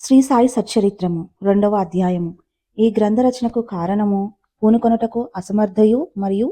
శ్రీ సాయి సచ్చరిత్రము రెండవ అధ్యాయము. ఈ గ్రంథ రచనకు కారణము పూనుకొనుటకు అసమర్థయు మరియు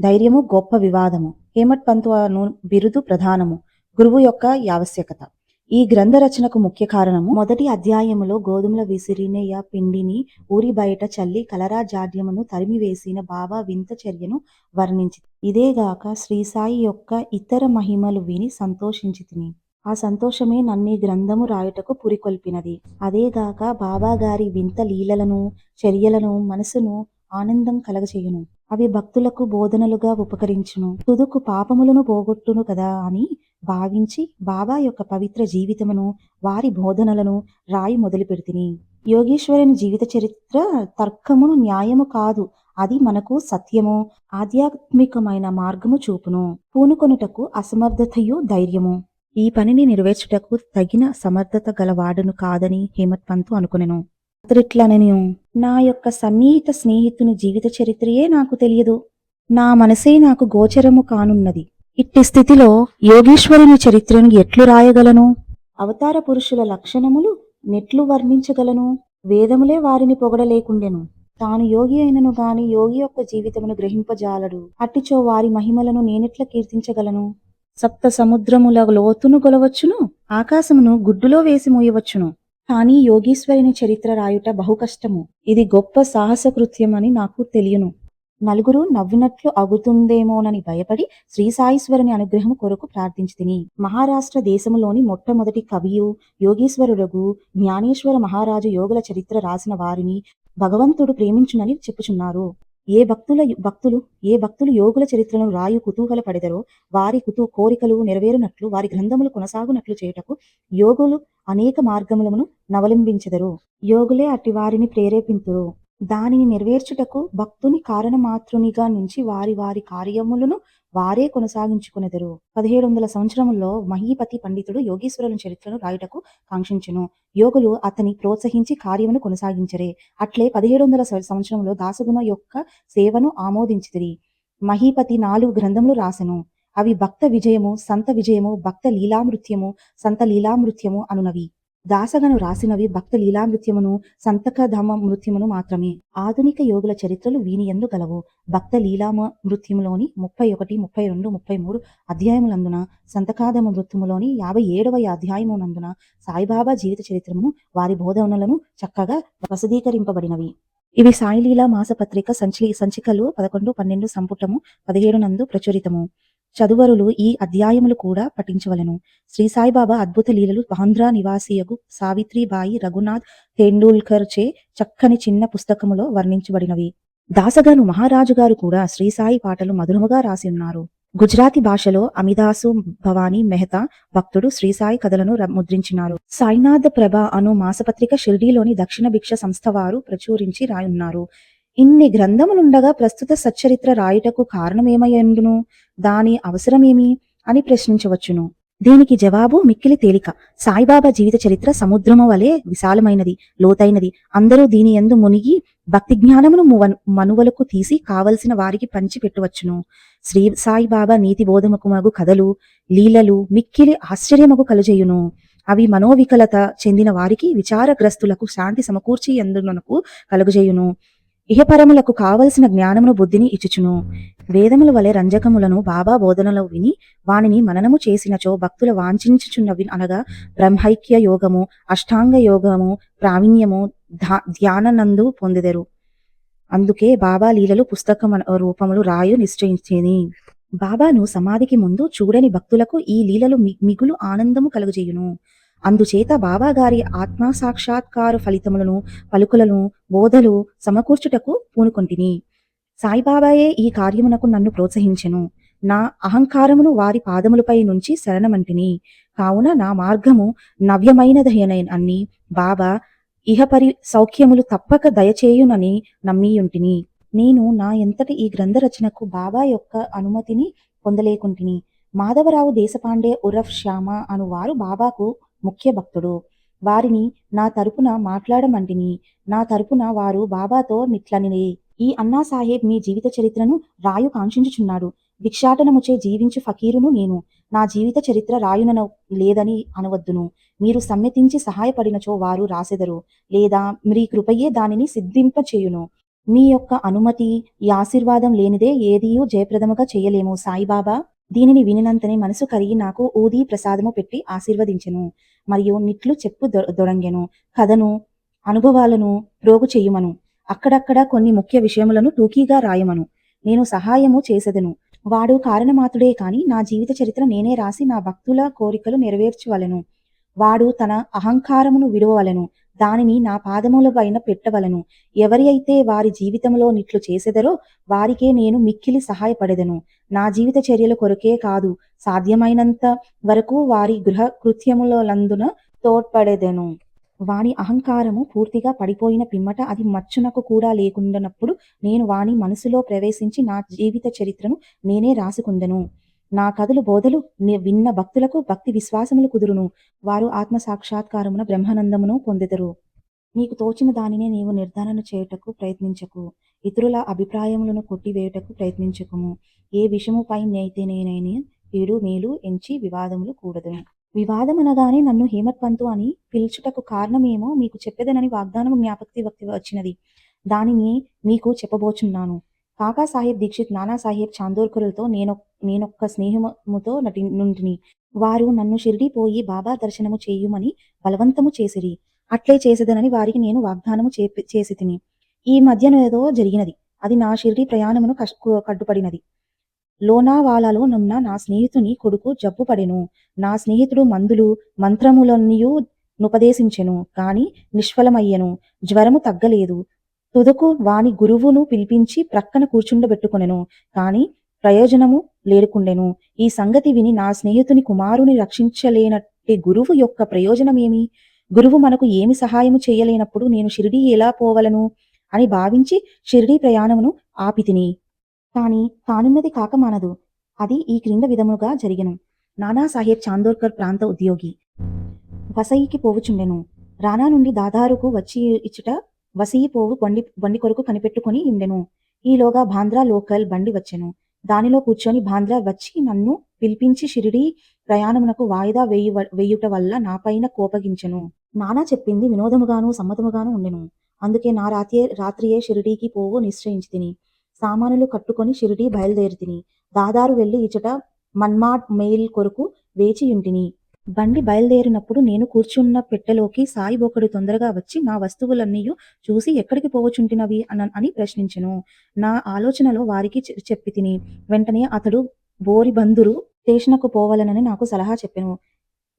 ధైర్యము గొప్ప వివాదము. హేమట్ పంతును బిరుదు ప్రధానము గురువు యొక్క ఆవశ్యకత ఈ గ్రంథ రచనకు ముఖ్య కారణము మొదటి అధ్యాయములో గోధుమల విసిరినేయ పిండిని ఊరి బయట చల్లి కలరా జాడ్యమును తరిమివేసిన బాబా వింత చర్యను వర్ణించి ఇదేగాక శ్రీ సాయి యొక్క ఇతర మహిమలు విని సంతోషించితిని. ఆ సంతోషమే నన్నీ గ్రంథము రాయుటకు పురికొల్పినది. అదేగాక బాబా గారి వింత లీలలను చర్యలను మనసును ఆనందం కలగచేయును. అవి భక్తులకు బోధనలుగా ఉపకరించును. తుదుకు పాపములను పోగొట్టును కదా అని భావించి బాబా యొక్క పవిత్ర జీవితమును వారి బోధనలను రాయి మొదలు పెడితిని యోగేశ్వరుని జీవిత చరిత్ర తర్కమును న్యాయము కాదు అది మనకు సత్యము ఆధ్యాత్మికమైన మార్గము చూపును. పూనుకొనుటకు అసమర్థతయు ధైర్యము. ఈ పనిని నెరవేర్చుటకు తగిన సమర్థత గలవాడును కాదని హేమత్ పంతు అనుకునెను. అతడిట్లనెను నా యొక్క సన్నిహిత స్నేహితుని జీవిత చరిత్రయే నాకు తెలియదు. నా మనసే నాకు గోచరము కానున్నది. ఇట్టి స్థితిలో యోగేశ్వరుని చరిత్రను ఎట్లు రాయగలను? అవతార పురుషుల లక్షణములు నెట్లు వర్ణించగలను? వేదములే వారిని పొగడలేకుండెను. తాను యోగి అయినను గాని యోగి యొక్క జీవితమును గ్రహింపజాలడు. అట్టిచో వారి మహిమలను నేనెట్ల కీర్తించగలను? సప్త సముద్రముల లోతును కొలవచ్చును ఆకాశమును గుడ్డులో వేసి మోయవచ్చును. కానీ యోగీశ్వరుని చరిత్ర రాయుట బహు కష్టము. ఇది గొప్ప సాహస కృత్యమని నాకు తెలియను. నలుగురు నవ్వినట్లు అగుతుందేమోనని భయపడి శ్రీ సాయిశ్వరుని అనుగ్రహం కొరకు ప్రార్థించి తిని మహారాష్ట్ర దేశములోని మొట్టమొదటి కవియు యోగీశ్వరుడగు జ్ఞానేశ్వర మహారాజు యోగుల చరిత్ర రాసిన వారిని భగవంతుడు ప్రేమించునని చెప్పుచున్నారు. ఏ భక్తుల భక్తులు ఏ భక్తులు యోగుల చరిత్రను రాయు కుతూహల పడెదరో వారి కుతూ కోరికలు నెరవేరునట్లు వారి గ్రంథములు కొనసాగునట్లు చేయుటకు యోగులు అనేక మార్గములను నవలంబించెదరు. యోగులే అట్టి వారిని ప్రేరేపింతురు. దానిని నెరవేర్చుటకు భక్తుని కారణమాతృనిగా నుంచి వారి వారి కార్యములను వారే కొనసాగించుకునెదరు పదిహేడు వందల సంవత్సరములో మహీపతి పండితుడు యోగేశ్వరుల చరిత్రను రాయుటకు కాంక్షించును. యోగులు అతని ప్రోత్సహించి కార్యమును కొనసాగించరే. అట్లే పదిహేడు వందల సంవత్సరంలో దాసగుణ యొక్క సేవను ఆమోదించితిరి. మహీపతి నాలుగు గ్రంథములు రాసెను. అవి భక్త విజయము సంత విజయము భక్త లీలామృత్యము సంత లీలామృత్యము అనునవి. దాసగను రాసినవి భక్త లీలామృత్యమును సంతకధామ మృత్యమును మాత్రమే. ఆధునిక యోగుల చరిత్రలు వీనియందు గలవు. భక్త లీలామ మృత్యములోని ముప్పై ఒకటి ముప్పై రెండు ముప్పై మూడు అధ్యాయములందున సంతకాధమ మృత్యములోని యాభై ఏడవ అధ్యాయమునందున సాయిబాబా జీవిత చరిత్రమును వారి బోధనలను చక్కగా ప్రసదీకరింపబడినవి ఇవి సాయిలీలా మాసపత్రిక సంచి సంచికలు పదకొండు పన్నెండు సంపుటము పదిహేడు నందు ప్రచురితము. చదువరులు ఈ అధ్యాయములు కూడా పఠించవలను. శ్రీ సాయిబాబా అద్భుత లీలలు ఆంధ్ర నివాసియగు సావిత్రిబాయి రఘునాథ్ తెండూల్కర్ చే చక్కని చిన్న పుస్తకములో వర్ణించబడినవి. దాసగాను మహారాజు గారు కూడా శ్రీ సాయి పాటలు మధురముగా రాసి ఉన్నారు గుజరాతీ భాషలో అమిదాసు భవానీ మెహతా భక్తుడు శ్రీ సాయి కథలను ముద్రించినారు. సాయినాథ్ ప్రభ అను మాసపత్రిక షిర్డీలోని దక్షిణ భిక్ష సంస్థ వారు ప్రచురించి రాయున్నారు. ఇన్ని గ్రంథములుండగా ప్రస్తుత సచ్చరిత్ర రాయుటకు కారణమేమయ్యుండును దాని అవసరమేమి? అని ప్రశ్నించవచ్చును. దీనికి జవాబు మిక్కిలి తేలిక. సాయిబాబా జీవిత చరిత్ర సముద్రము వలె విశాలమైనది లోతైనది. అందరూ దీని యందు మునిగి భక్తి జ్ఞానమును మనువలకు తీసి కావలసిన వారికి పంచి పెట్టవచ్చును శ్రీ సాయిబాబా నీతి బోధముకు మగు కథలు లీలలు మిక్కిలి ఆశ్చర్యముకు కలుజేయును. అవి మనోవికలత చెందిన వారికి విచారగ్రస్తులకు శాంతి సమకూర్చి ఎందునకు కలుగజేయును. ఇహపరములకు కావలసిన జ్ఞానమును బుద్ధిని ఇచ్చుచును. వేదముల వలె రంజకములను బాబా బోధనలో విని వానిని మననము చేసినచో భక్తుల వాంఛించుచున్నవి అనగా బ్రహ్మైక్య యోగము అష్టాంగ యోగము ప్రావీణ్యము ధా- ధ్యాననందు పొందెదరు. అందుకే బాబా లీలలు పుస్తకం రూపములు రాయు నిశ్చయించేది బాబాను సమాధికి ముందు చూడని భక్తులకు ఈ లీలలు మిగులు ఆనందము కలుగజేయును. అందుచేత బాబా గారి ఆత్మ సాక్షాత్కార ఫలితములను పలుకులను బోధలు సమకూర్చుటకు పూనుకొంటిని. సాయిబాబాయే ఈ కార్యమునకు నన్ను ప్రోత్సహించెను. నా అహంకారమును వారి పాదములపై నుంచి శరణమంటిని. కావున నా మార్గము నవ్యమైనదైన అన్ని. బాబా ఇహపరి సౌఖ్యములు తప్పక దయచేయునని నమ్మియుంటిని. నేను నా ఎంతటి ఈ గ్రంథ రచనకు బాబా యొక్క అనుమతిని పొందలేకుంటిని. మాధవరావు దేశపాండే ఉరఫ్ శ్యామ అను వారు బాబాకు ముఖ్య భక్తుడు. వారిని నా తరపున మాట్లాడమంటిని. నా తరపున వారు బాబాతో నిట్లనినే ఈ అన్నా సాహెబ్ మీ జీవిత చరిత్రను రాయు కాంక్షించుచున్నాడు. భిక్షాటనముచే జీవించు ఫకీరును నేను. నా జీవిత చరిత్ర రాయునన లేదని అనవద్దును. మీరు సమ్మతించి సహాయపడినచో వారు రాసెదరు. లేదా మీ కృపయే దానిని సిద్ధింపచేయును. మీ యొక్క అనుమతి ఈ ఆశీర్వాదం లేనిదే ఏదియూ జయప్రదముగా చేయలేము సాయిబాబా. దీనిని వినినంతనే మనసు కరిగి నాకు ఊది ప్రసాదము పెట్టి ఆశీర్వదించెను. మరియు నిట్లు చెప్పు దొ- దొడంగెను కథను అనుభవాలను ప్రోగు చెయ్యుమను అక్కడక్కడ కొన్ని ముఖ్య విషయములను టూకీగా రాయమను. నేను సహాయము చేసెదను. వాడు కారణమాతుడే కాని నా జీవిత చరిత్ర నేనే రాసి నా భక్తుల కోరికలు నెరవేర్చవలెను. వాడు తన అహంకారమును విడవలను దానిని నా పాదముల పైన పెట్టవలను. ఎవరి అయితే వారి జీవితంలో నిట్లు చేసెదరో వారికే నేను మిక్కిలి సహాయపడెదను. నా జీవిత చర్యల కొరకే కాదు సాధ్యమైనంత వరకు వారి గృహ కృత్యములందున తోడ్పడెదను. వాని అహంకారము పూర్తిగా పడిపోయిన పిమ్మట అది మచ్చునకు కూడా లేకుండానప్పుడు నేను వాని మనసులో ప్రవేశించి నా జీవిత చరిత్రను నేనే రాసుకుందెను. నా కథలు బోధలు ని- విన్న భక్తులకు భక్తి విశ్వాసములు కుదురును. వారు ఆత్మ సాక్షాత్కారమున బ్రహ్మానందమును పొందెదరు. నీకు తోచిన దానినే నీవు నిర్ధారణ చేయుటకు ప్రయత్నించకు. ఇతరుల అభిప్రాయములను కొట్టివేయుటకు ప్రయత్నించకము. ఏ విషయముపై నేనైతే వీడు మేలు ఎంచి వివాదములు కూడదు. వివాదం అనగానే నన్ను హేమత్ పంతు అని పిలుచుటకు కారణమేమో మీకు చెప్పేదనని వాగ్దానం జ్ఞాపకతి వ్యక్తి వచ్చినది. దానిని మీకు చెప్పబోచున్నాను. కాకా సాహెబ్ దీక్షిత్ నానా సాహెబ్ చాందోర్కరులతో నేను నేనొక్క స్నేహముతో నటి నుండిని వారు నన్ను షిరిడి పోయి బాబా దర్శనము చేయుమని బలవంతము చేసిరి. అట్లే చేసేదనని వారికి నేను వాగ్దానము చేసి తిని ఈ మధ్యన ఏదో జరిగినది. అది నా షిరిడి ప్రయాణమును కష్- కడ్డుపడినది లోనావాలాలో నున్న నా స్నేహితుని కొడుకు జబ్బు పడెను నా స్నేహితుడు మందులు మంత్రములన్నయూ నుపదేశించెను. కాని నిష్ఫలమయ్యెను. జ్వరము తగ్గలేదు. తుదకు వాని గురువును పిలిపించి ప్రక్కన కూర్చుండబెట్టుకొనెను. కాని ప్రయోజనము లేడుకుండెను. ఈ సంగతి విని నా స్నేహితుని కుమారుని రక్షించలేనట్టి గురువు యొక్క ప్రయోజనమేమి? గురువు మనకు ఏమి సహాయము చేయలేనప్పుడు నేను షిరిడి ఎలా పోవలను? అని భావించి షిరిడి ప్రయాణమును ఆపితిని. కాని కానున్నది కాక మానదు. అది ఈ క్రింద విధముగా జరిగను. నానా సాహెబ్ చాందోర్కర్ ప్రాంత ఉద్యోగి. వసయికి పోవుచుండెను. రానా నుండి దాదారుకు వచ్చి ఇచ్చుట వసీపోవు పోవు బండి బండి కొరకు కనిపెట్టుకుని ఉండెను ఈలోగా బాంద్రా లోకల్ బండి వచ్చెను. దానిలో కూర్చొని బాంద్రా వచ్చి నన్ను పిలిపించి షిరిడి ప్రయాణమునకు వాయిదా వేయు వేయుట వల్ల నాపైన కోపగించెను. నానా చెప్పింది వినోదముగాను సమ్మతముగాను ఉండెను. అందుకే నా రాత్రి రాత్రియే షిరిడీకి పోవు నిశ్చయించి తిని సామానులు కట్టుకొని షిరిడి బయలుదేరి తిని దాదారు వెళ్ళి ఇచట మన్మాడ్ మెయిల్ కొరకు వేచియుంటిని. బండి బయలుదేరినప్పుడు నేను కూర్చున్న పెట్టెలోకి సాయి ఒకడు తొందరగా వచ్చి నా వస్తువులన్నీ చూసి ఎక్కడికి పోవచుంటినవి అన అని ప్రశ్నించెను. నా ఆలోచనలో వారికి చె- చెప్పి తిని వెంటనే అతడు బోరిబందురు స్టేషన్కు పోవాలనని నాకు సలహా చెప్పెను.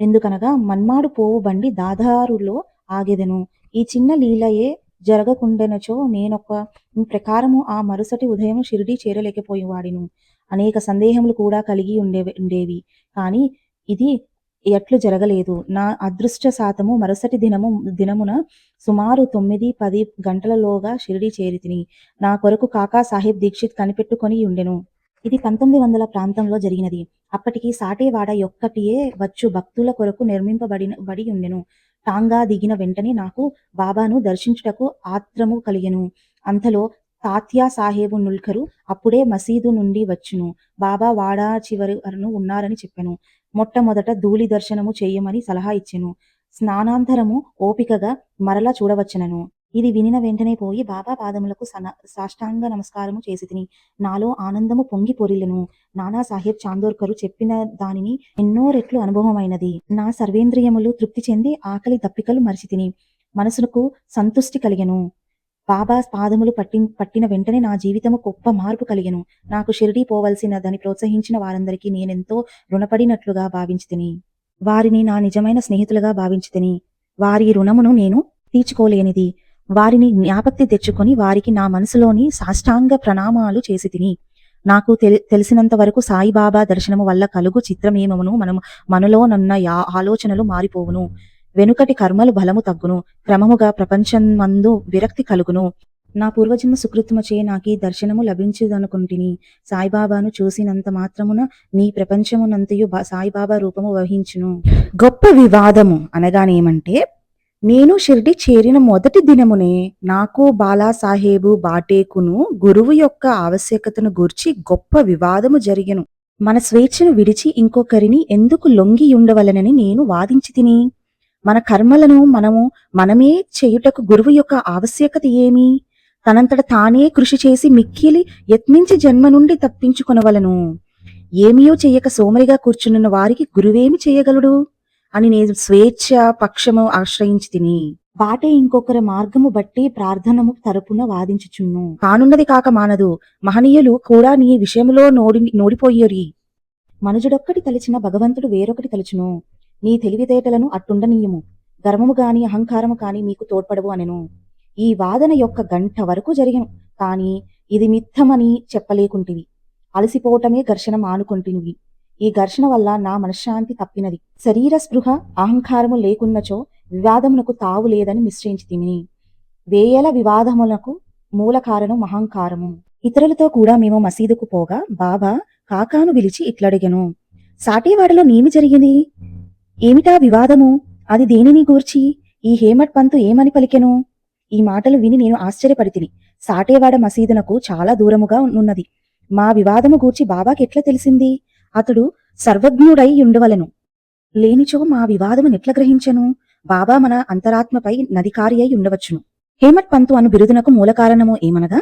ఎందుకనగా మన్మాడు పోవు బండి దాదారులో ఆగెదెను. ఈ చిన్న లీలయే జరగకుండెనచో నేనొక ప్రకారము ఆ మరుసటి ఉదయం షిరిడి చేరలేకపోయేవాడిను. అనేక సందేహములు కూడా కలిగి ఉండే ఉండేవి. కానీ ఇది ఎట్లు జరగలేదు. నా అదృష్ట శాతము మరుసటి దినము దినమున సుమారు తొమ్మిది పది గంటలలోగా షిరిడి చేరితిని. నా కొరకు కాకా సాహెబ్ దీక్షిత్ కనిపెట్టుకొని ఉండెను. ఇది పంతొమ్మిది వందల ప్రాంతంలో జరిగినది. అప్పటికి సాటేవాడ యొక్కటియే వచ్చు భక్తుల కొరకు నిర్మింపబడిన బడి ఉండెను. టాంగా దిగిన వెంటనే నాకు బాబాను దర్శించుటకు ఆత్రము కలిగెను. అంతలో తాత్యా సాహేబు నుల్కరు అప్పుడే మసీదు నుండి వచ్చును. బాబా వాడా చివరను ఉన్నారని చెప్పాను. మొట్టమొదట ధూళి దర్శనము చేయమని సలహా ఇచ్చెను. స్నానాంతరము ఓపికగా మరలా చూడవచ్చునను. ఇది వినిన వెంటనే పోయి బాబా పాదములకు సన సాష్టాంగ నమస్కారము చేసి తిని నాలో ఆనందము పొంగి పొరిలను. నానా సాహెబ్ చాందోర్కరు చెప్పిన దానిని ఎన్నో రెట్లు అనుభవమైనది. నా సర్వేంద్రియములు తృప్తి చెంది ఆకలి దప్పికలు మరిచి తిని మనసునకు సంతుష్టి కలిగెను. బాబా పాదములు పట్టి పట్టిన వెంటనే నా జీవితము గొప్ప మార్పు కలిగెను. నాకు షిరిడీ పోవలసినదని ప్రోత్సహించిన వారందరికీ నేనెంతో రుణపడినట్లుగా భావించితిని. వారిని నా నిజమైన స్నేహితులుగా భావించితిని. వారి రుణమును నేను తీర్చుకోలేనిది. వారిని జ్ఞాపక్తి తెచ్చుకొని వారికి నా మనసులోని సాష్టాంగ ప్రణామాలు చేసి తిని నాకు తెలి- తెలిసినంత వరకు సాయిబాబా దర్శనము వల్ల కలుగు చిత్రమేమమును మనం మనలో నన్న యా- ఆలోచనలు మారిపోవును. వెనుకటి కర్మలు బలము తగ్గును క్రమముగా ప్రపంచమందు విరక్తి కలుగును. నా పూర్వజన్మ సుకృతముచే నాకీ దర్శనము లభించుదనుకుంటిని. సాయిబాబాను చూసినంత మాత్రమున నీ ప్రపంచమునంతయు సాయిబాబా రూపము వహించును. గొప్ప వివాదము అనగానేమంటే నేను షిర్డి చేరిన మొదటి దినమునే నాకు బాలాసాహేబు బాటేకును గురువు యొక్క ఆవశ్యకతను గూర్చి గొప్ప వివాదము జరిగెను. మన స్వేచ్ఛను విడిచి ఇంకొకరిని ఎందుకు లొంగి ఉండవలనని నేను వాదించి తిని మన కర్మలను మనము మనమే చేయుటకు గురువు యొక్క ఆవశ్యకత ఏమి? తనంతట తానే కృషి చేసి మిక్కిలి యత్నించి జన్మ నుండి తప్పించుకొనవలను. ఏమియో చెయ్యక సోమరిగా కూర్చున్న వారికి గురువేమి చేయగలడు? అని నేను స్వేచ్ఛ పక్షము ఆశ్రయించి తిని బాటే ఇంకొకరి మార్గము బట్టి ప్రార్థనము తరపున వాదించుచున్ను. కానున్నది కాక మానదు మహనీయులు కూడా నీ విషయంలో నోడి నోడిపోయేరి. మనుజుడొక్కటి తలిచిన భగవంతుడు వేరొకటి తలుచును. నీ తెలివితేటలను అట్టుండనీయము. గర్వము కాని అహంకారము కాని మీకు తోడ్పడవు అనెను. ఈ వాదన యొక్క గంట వరకు జరిగను. కాని ఇది మిథ్యమని చెప్పలేకుంటివి. అలసిపోవటమే ఘర్షణ మానుకుంటునివి ఈ ఘర్షణ వల్ల నా మనశ్శాంతి తప్పినది. శరీర స్పృహ అహంకారము లేకున్నచో వివాదమునకు తావు లేదని నిశ్చయించి తిని వేయల వివాదములకు మూల కారణం అహంకారము. ఇతరులతో కూడా మేము మసీదుకు పోగా బాబా కాకాను పిలిచి ఇట్లడిగెను. సాటివాడలో నేమి జరిగింది ఏమిటా వివాదము? అది దేనిని గూర్చి? ఈ హేమట్ పంతు ఏమని పలికెను? ఈ మాటలు విని నేను ఆశ్చర్యపడితిని. సాటేవాడ మసీదునకు చాలా దూరముగా ఉన్నది మా వివాదము గూర్చి బాబాకి ఎట్లా తెలిసింది? అతడు సర్వజ్ఞుడై ఉండవలెను లేనిచో మా వివాదము నెట్ల గ్రహించను? బాబా మన అంతరాత్మపై నదికారి అయి ఉండవచ్చును హేమట్ పంతు అను బిరుదునకు మూల కారణము ఏమనగా?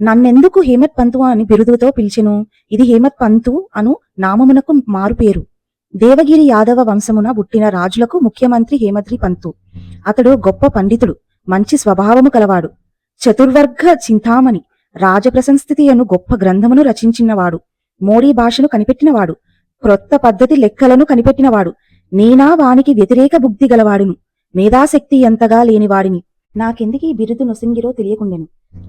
నన్నెందుకు హేమత్ పంతు అని బిరుదుతో పిలిచెను? ఇది హేమత్ పంతు అను నామమునకు మారుపేరు దేవగిరి యాదవ వంశమున పుట్టిన రాజులకు ముఖ్యమంత్రి హేమద్రి పంతు. అతడు గొప్ప పండితుడు మంచి స్వభావము కలవాడు చతుర్వర్గ చింతామణి రాజప్రశంస్థితి అను గొప్ప గ్రంథమును రచించినవాడు మోడీ భాషను కనిపెట్టినవాడు క్రొత్త పద్ధతి లెక్కలను కనిపెట్టినవాడు నేనా వానికి వ్యతిరేక బుద్ధి గలవాడును మేధాశక్తి ఎంతగా లేనివాడిని. నాకెందుకీ బిరుదు నొసింగిరో తెలియకుండెను.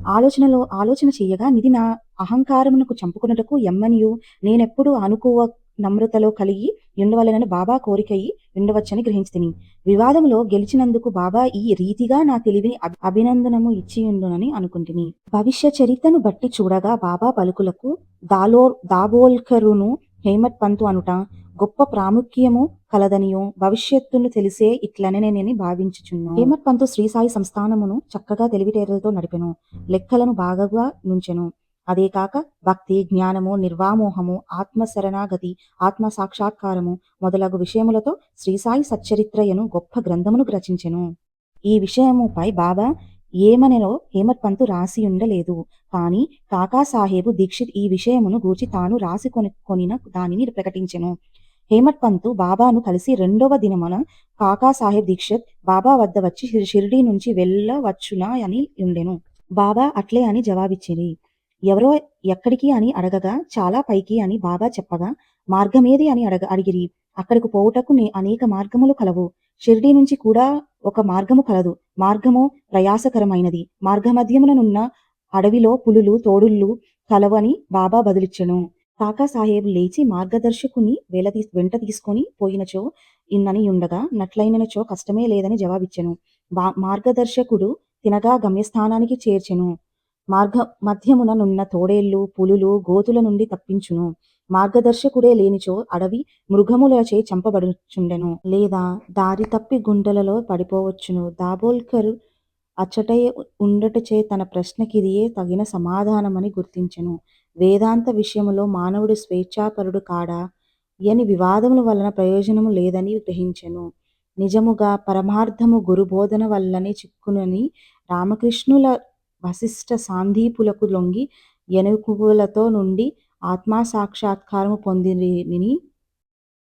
ఆలోచనలో ఆలోచన చేయగా నిధి నా అహంకారమునకు చంపుకున్నటకు ఎమ్మనియు నేనెప్పుడు అనుకోవ నమ్రతలో కలిగి ఉండవలనని బాబా కోరికయి ఉండవచ్చని గ్రహించితిని. వివాదంలో గెలిచినందుకు బాబా ఈ రీతిగా నా తెలివిని అభినందనము ఇచ్చియుండునని అనుకుంటుని. భవిష్య చరిత్రను బట్టి చూడగా బాబా పలుకులకు దాలో దాబోల్కరును హేమత్ పంతు అనుట గొప్ప ప్రాముఖ్యము కలదనియో భవిష్యత్తును తెలిసే ఇట్లననేనని భావించుచున్నాను. హేమత్ పంతు శ్రీ సాయి సంస్థానమును చక్కగా తెలివితేటలతో నడిపెను లెక్కలను బాగా నుంచెను. అదే కాక భక్తి జ్ఞానము నిర్వామోహము ఆత్మ శరణాగతి ఆత్మ సాక్షాత్కారము మొదలగు విషయములతో శ్రీ సాయి సచ్చరిత్రయను గొప్ప గ్రంథమును రచించెను. ఈ విషయముపై బాబా ఏమనెనో హేమత్ పంతు రాసి ఉండలేదు కాని కాకాసాహేబు దీక్షిత్ ఈ విషయమును గూర్చి తాను రాసి కొని కొనిన దానిని ప్రకటించెను. హేమత్ పంతు బాబాను కలిసి రెండవ దినమున కాకా సాహెబ్ దీక్షిత్ బాబా వద్ద వచ్చి షిర్- షిరిడీ నుంచి వెళ్ళవచ్చునా అని ఉండెను. బాబా అట్లే అని జవాబిచ్చిరి. ఎవరో ఎక్కడికి అని అడగగా చాలా పైకి అని బాబా చెప్పగా మార్గమేది అని అడగ అడిగిరి. అక్కడకు పోవుటకు నే- అనేక మార్గములు కలవు. షిర్డీ నుంచి కూడా ఒక మార్గము కలదు. మార్గము ప్రయాసకరమైనది. మార్గమధ్యముననున్న అడవిలో పులులు తోడుళ్ళు కలవని బాబా బదులిచ్చెను. కాకా సాహేబ్ లేచి మార్గదర్శకుని వెల తీ వెంట తీసుకొని పోయినచో ఇన్నని ఉండగా నట్లైనచో కష్టమే లేదని జవాబిచ్చెను. బా మార్గదర్శకుడు తినగా గమ్యస్థానానికి చేర్చెను. మార్గ మధ్యమున నున్న తోడేళ్ళు పులులు గోతుల నుండి తప్పించును. మార్గదర్శకుడే లేనిచో అడవి మృగములచే చంపబడుచుండెను. లేదా దారి తప్పి గుండెలలో పడిపోవచ్చును. దాబోల్కర్ అచ్చటై ఉండటచే తన ప్రశ్నకిదియే తగిన సమాధానమని గుర్తించెను. వేదాంత విషయములో మానవుడు స్వేచ్ఛాపరుడు కాడా? ఎని వివాదముల వలన ప్రయోజనము లేదని గ్రహించెను. నిజముగా పరమార్థము గురుబోధన వల్లనే చిక్కునని రామకృష్ణుల వశిష్ఠ సాందీపులకు లొంగి ఎనుకులతో నుండి ఆత్మా సాక్షాత్కారము పొందిని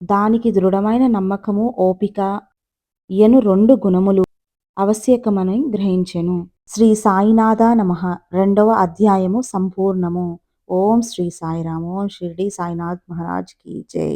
దానికి దృఢమైన నమ్మకము ఓపిక ఎను రెండు గుణములు ఆవశ్యకమని గ్రహించెను. శ్రీ సాయినాథ నమః. రెండవ అధ్యాయము సంపూర్ణము. ఓం శ్రీ సాయిరామ్ ఓం షిర్డి సాయినాథ్ మహారాజ్కి జై.